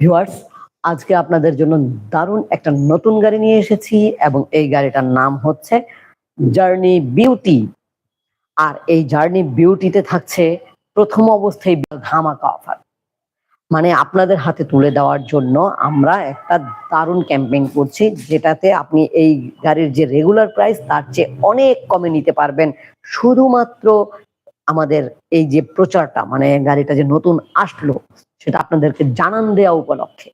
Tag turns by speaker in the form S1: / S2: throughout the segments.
S1: Viewers আজকে আপনাদের জন্য দারুণ একটা নতুন গাড়ি নিয়ে এসেছি এবং এই গাড়িটার নাম হচ্ছে জার্নি বিউটি আর এই জার্নি বিউটিতে থাকছে প্রথম অবস্থায় ধামাকা অফার মানে আপনাদের হাতে তুলে দেওয়ার জন্য আমরা একটা দারুণ ক্যাম্পেইন করছি, যেটাতে আপনি এই গাড়ির যে রেগুলার প্রাইস তার চেয়ে অনেক কমে নিতে পারবেন। শুধুমাত্র আমাদের এই যে প্রচারটা মানে গাড়িটা যে নতুন আসলো, সেটা আপনাদেরকে জানান দেওয়া উপলক্ষে।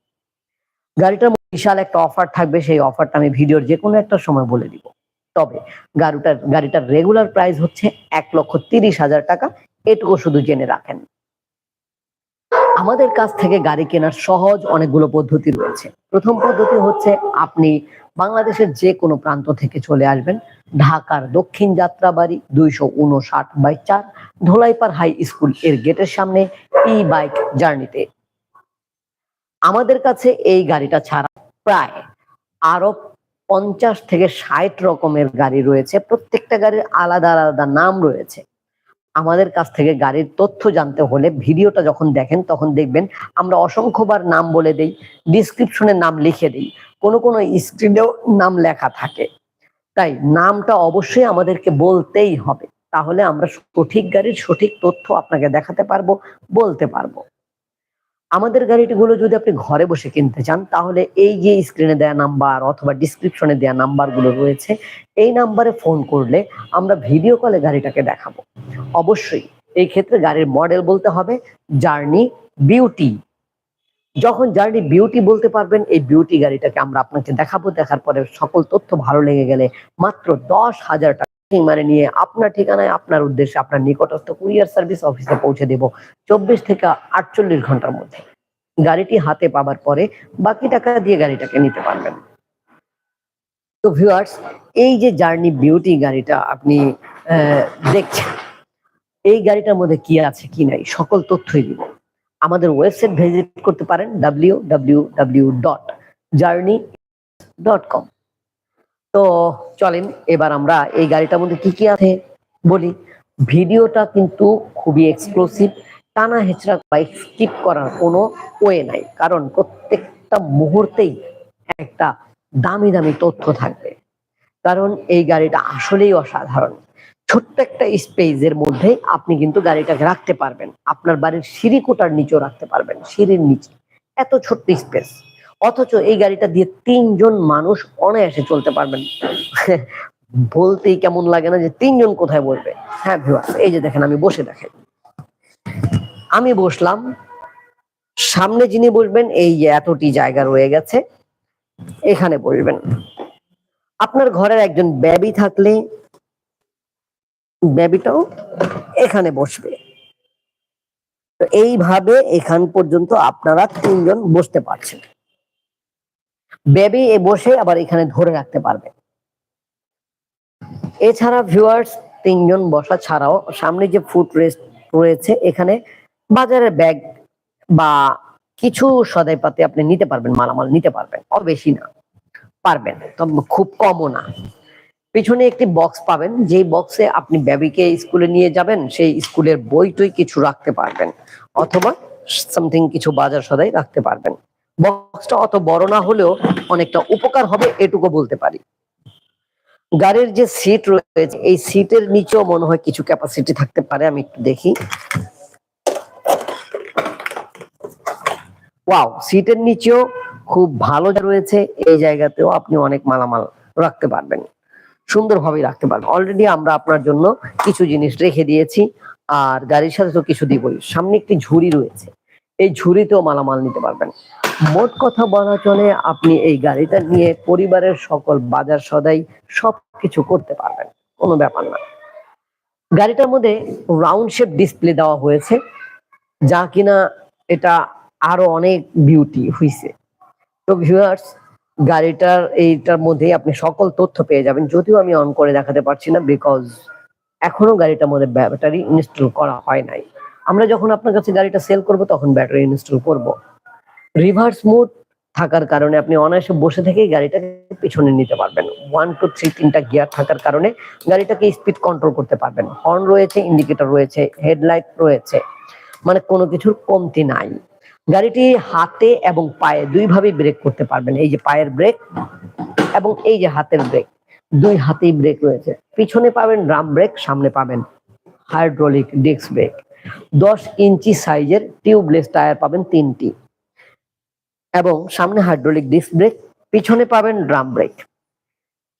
S1: গাড়িটার বিশাল একটা অফার থাকবে, সেই অফারটা আমি ভিডিওর যে কোনো একটা সময় বলে দিব। তবে গাড়িটার গাড়িটার রেগুলার প্রাইস হচ্ছে এক লক্ষ তিরিশ হাজার টাকা। এটুকু শুধু জেনে রাখেন। আমাদের কাছ থেকে গাড়ি কেনার সহজ অনেকগুলো পদ্ধতি রয়েছে। প্রথম পদ্ধতি হচ্ছে আপনি বাংলাদেশের যে কোনো প্রান্ত থেকে চলে আসবেন। ঢাকার দক্ষিণ যাত্রাবাড়ি দুইশো উনষাট বাই চার, ধোলাইপাড় হাই স্কুলের গেটের সামনে ই বাইক জার্নিতে আমাদের কাছে এই গাড়িটা ছাড়া প্রায় আরও পঞ্চাশ থেকে ষাট রকমের গাড়ি রয়েছে। প্রত্যেকটা গাড়ির আলাদা আলাদা নাম রয়েছে। আমাদের কাছ থেকে গাড়ির তথ্য জানতে হলে ভিডিওটা যখন দেখেন তখন দেখবেন আমরা অসংখ্যবার নাম বলে দেই ডিসক্রিপশনে নাম লিখে দিই, কোনো কোনো স্ক্রিনেও নাম লেখা থাকে। তাই নামটা অবশ্যই আমাদেরকে বলতেই হবে, তাহলে আমরা সঠিক গাড়ির সঠিক তথ্য আপনাকে দেখাতে পারব, বলতে পারব। আমাদের গাড়িগুলো যদি আপনি ঘরে বসে কিনতে চান, তাহলে এই যে স্ক্রিনে দেওয়া নাম্বার অথবা ডিসক্রিপশনে দেওয়া নাম্বারগুলো রয়েছে, এই নাম্বারে ফোন করলে আমরা ভিডিও কলে গাড়িটাকে দেখাবো। অবশ্যই এই ক্ষেত্রে গাড়ির মডেল বলতে হবে জার্নি বিউটি যখন জার্নি বিউটি বলতে পারবেন, এই বিউটি গাড়িটাকে আমরা আপনাকে দেখাবো, দেখার পরে সকল তথ্য ভালো লেগে গেলে মাত্র দশ হাজার টাকা মানে নিয়ে আপনার ঠিকানায়, আপনার উদ্দেশ্যে আপনার নিকটস্থ কুরিয়ার সার্ভিস অফিসে পৌঁছে দেব চব্বিশ থেকে আটচল্লিশ ঘণ্টার মধ্যে। গাড়িটি হাতে পাবার পরে বাকি টাকা দিয়ে গাড়িটাকে নিতে পারবেন। তো ভিউয়ার্স এই যে জার্নি বিউটি গাড়িটা আপনি দেখছেন, এই গাড়িটার মধ্যে কি আছে, কি নাই, সকল তথ্যই দিব। আমাদের ওয়েবসাইট ভিজিট করতে পারেন W W W dot journey dot com তো চলেন, এবার আমরা এই গাড়িটার মধ্যে কি কি আছে বলি। ভিডিওটা কিন্তু খুবই এক্সক্লুসিভ টানা হেচড়া বাইক স্কিপ করার কোনো ওয়ে নাই, কারণ প্রত্যেকটা মুহূর্তেই একটা দামি দামি তথ্য থাকবে। কারণ এই গাড়িটা আসলেই অসাধারণ। ছোট্ট একটা স্পেসের মধ্যে আপনি কিন্তু গাড়িটাকে রাখতে পারবেন। আপনার বাড়ির সিঁড়ি কোটার নিচেও রাখতে পারবেন, সিঁড়ির নিচে। এত ছোট্ট স্পেস অথচ এই গাড়িটা দিয়ে তিনজন মানুষ অনায়াসে চলতে পারবেন। বলতেই কেমন লাগে না যে তিনজন কোথায় বসবে? হ্যাঁ ভিউয়ার্স এই যে দেখেন, আমি বসে দেখেন। আমি বসলাম। সামনে যিনি বসবেন, এই যে এতটি জায়গা রয়ে গেছে, এখানে বসবেন। আপনার ঘরের একজন বেবি থাকলে বেবিটাও এখানে বসবে। তো এইভাবে এখান পর্যন্ত আপনারা তিনজন বসতে পারছেন। বেবি এ বসে আবার এখানে ধরে রাখতে পারবে। এছাড়া ভিউয়ার্স তিনজন বসা ছাড়াও সামনে যে ফুট রেস্ট রয়েছে, এখানে বাজারের ব্যাগ বা কিছু সদাই পাতে আপনি নিতে পারবেন, মালামাল নিতে পারবেন অত বেশি না, পারবেন, তবে খুব কমও না। পিছনে একটি বক্স পাবেন, যেই বক্সে আপনি বেবিকে স্কুলে নিয়ে যাবেন, সেই স্কুলের বই টই কিছু রাখতে পারবেন, অথবা সামথিং কিছু বাজার সদাই রাখতে পারবেন। বক্সটা অত বড় না হলেও অনেকটা উপকার হবে এটুকু বলতে পারি। গাড়ির যে সিট রয়েছে, এই সিটের নিচেও মনে হয় কিছু ক্যাপাসিটি থাকতে পারে, আমি একটু দেখি। ওয়াও সিটের নিচেও খুব ভালো রয়েছে, এই জায়গাতেও আপনি অনেক মালামাল রাখতে পারবেন। সুন্দরভাবে রাখতে পারবেন। অলরেডি আমরা আপনার জন্য কিছু জিনিস রেখে দিয়েছি, আর গাড়ির সাথে তো কিছু দিবই। সামনে একটি ঝুড়ি রয়েছে। এই ঝুড়িতেও মালামাল নিতে পারবেন। মোট কথা বলা চলে, আপনি এই গাড়িটা নিয়ে পরিবারের সকল বাজার সদাই সবকিছু করতে পারবেন, কোনো ব্যাপার না। গাড়িটার মধ্যে রাউন্ড শেপ ডিসপ্লে দেওয়া হয়েছে, যা কিনা এটা আরও অনেক বিউটি হইছে। তো ভিউয়ার্স গাড়িটার এইটার মধ্যেই আপনি সকল তথ্য পেয়ে যাবেন, যদিও আমি অন করে দেখাতে পারছি না বিকজ এখনও গাড়িটার মধ্যে ব্যাটারি ইনস্টল করা হয় নাই। আমরা যখন আপনার কাছে গাড়িটা সেল করব, তখন ব্যাটারি ইনস্টল করব। রিভার্স মোড থাকার কারণে আপনি অনায়াসে বসে থেকেই গাড়িটাকে পিছনে নিতে পারবেন। ওয়ান টু থ্রি তিনটা গিয়ার থাকার কারণে গাড়িটাকে স্পিড কন্ট্রোল করতে পারবেন। হর্ন রয়েছে ইন্ডিকেটর রয়েছে হেডলাইট রয়েছে মানে কোনো কিছুর কমতি নাই। গাড়িটি হাতে এবং পায়ে দুইভাবে ব্রেক করতে পারবেন। এই যে পায়ের ব্রেক এবং এই যে হাতের ব্রেক দুই হাতেই ব্রেক রয়েছে। পিছনে পাবেন ড্রাম ব্রেক সামনে পাবেন হাইড্রোলিক ডিস্ক ব্রেক দশ ইঞ্চি সাইজের টিউবলেস টায়ার পাবেন তিনটি। এবং সামনে হাইড্রোলিক ডিস্ক ব্রেক, পিছনে পাবেন ড্রাম ব্রেক।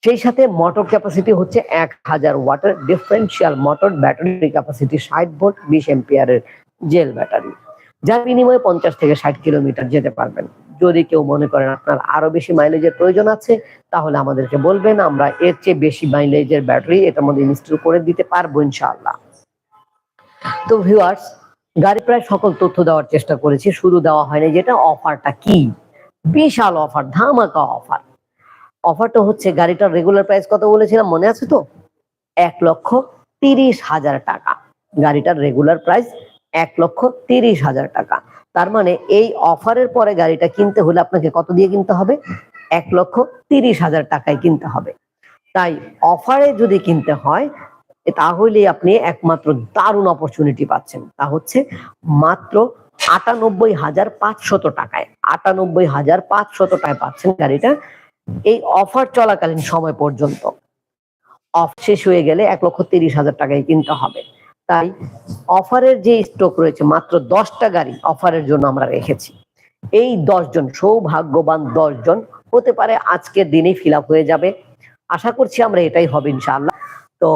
S1: সেই সাথে মোটর ক্যাপাসিটি হচ্ছে এক হাজার ওয়াটের ডিফারেন্সিয়াল মোটর, ব্যাটারি ক্যাপাসিটি ষাট ভোল্ট, বিশ এম্পিয়ারের জেল ব্যাটারি। যার বিনিময়ে পঞ্চাশ থেকে ষাট কিলোমিটার যেতে পারবেন। যদি কেউ মনে করেন আপনার আরও বেশি মাইলেজের প্রয়োজন আছে, তাহলে আমাদেরকে বলবেন, আমরা এর চেয়ে বেশি মাইলেজের ব্যাটারি এটার মধ্যে ইনস্টল করে দিতে পারব ইনশাআল্লাহ। তো ভিউয়ার্স গাড়ি প্রায় সকল তথ্য দেওয়ার চেষ্টা করেছি, শুধু দেওয়া হয়নি যেটা অফারটা কি? বিশাল অফার, ধামাকা অফার। অফারটা হচ্ছে গাড়িটার রেগুলার প্রাইস কত বলেছিলাম মনে আছে তো? এক লক্ষ তিরিশ হাজার টাকা। গাড়িটার রেগুলার প্রাইস এক লক্ষ তিরিশ হাজার টাকা। তার মানে এই অফারের পরে গাড়িটা কিনতে হলে আপনাকে কত দিয়ে কিনতে হবে? এক লক্ষ তিরিশ হাজার টাকায় কিনতে হবে। তাই অফারে যদি কিনতে হয় তাহলে আপনি একমাত্র দারুণ অপরচুনিটি পাচ্ছেন। তা হচ্ছে মাত্র আটানব্বই হাজার পাঁচশত টাকায়, আটানব্বই হাজার পাঁচশত টাকায় পাচ্ছেন গাড়িটা এই অফার চলাকালীন সময় পর্যন্ত। অফ শেষ হয়ে গেলে এক লক্ষ তিরিশ হাজার টাকায় কিনতে হবে। তাই অফারের যে স্টক রয়েছে, মাত্র দশটা গাড়ি অফারের জন্য আমরা রেখেছি। এই দশজন, সৌভাগ্যবান দশজন হতে পারে আজকের দিনেই ফিল হয়ে যাবে। আশা করছি আমরা এটাই হবে ইনশাআল্লাহ। তো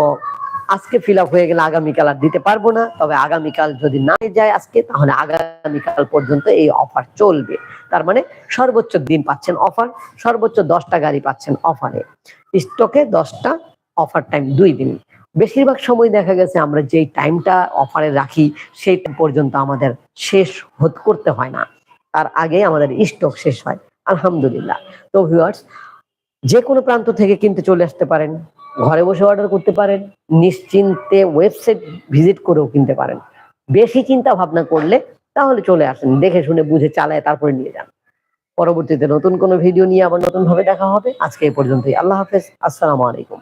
S1: আজকে ফিল আপ হয়ে গেলে আগামীকাল আর দিতে পারব না। তবে আগামীকাল যদি না যায় আজকে, তাহলে আগামীকাল পর্যন্ত এই অফার চলবে। তার মানে সর্বোচ্চ দিন পাচ্ছেন অফার সর্বোচ্চ দশটা গাড়ি পাচ্ছেন অফারে স্টকে দশটা অফার টাইম দুই দিন। বেশিরভাগ সময় দেখা গেছে আমরা যেই টাইমটা অফারে রাখি, সেই পর্যন্ত আমাদের শেষ করতে হয় না। তার আগে আমাদের স্টক শেষ হয়। আলহামদুলিল্লাহ। তো ভিউয়ার্স যে কোনো প্রান্ত থেকে কিনতে চলে আসতে পারেন। ঘরে বসে অর্ডার করতে পারেন, নিশ্চিন্তে ওয়েবসাইট ভিজিট করেও কিনতে পারেন। বেশি চিন্তা ভাবনা করলে তাহলে চলে আসেন, দেখে শুনে বুঝে চালায় তারপরে নিয়ে যান। পরবর্তীতে নতুন কোনো ভিডিও নিয়ে আবার নতুন ভাবে দেখা হবে। আজকে এই পর্যন্তই। আল্লাহ হাফেজ। আসসালামু আলাইকুম।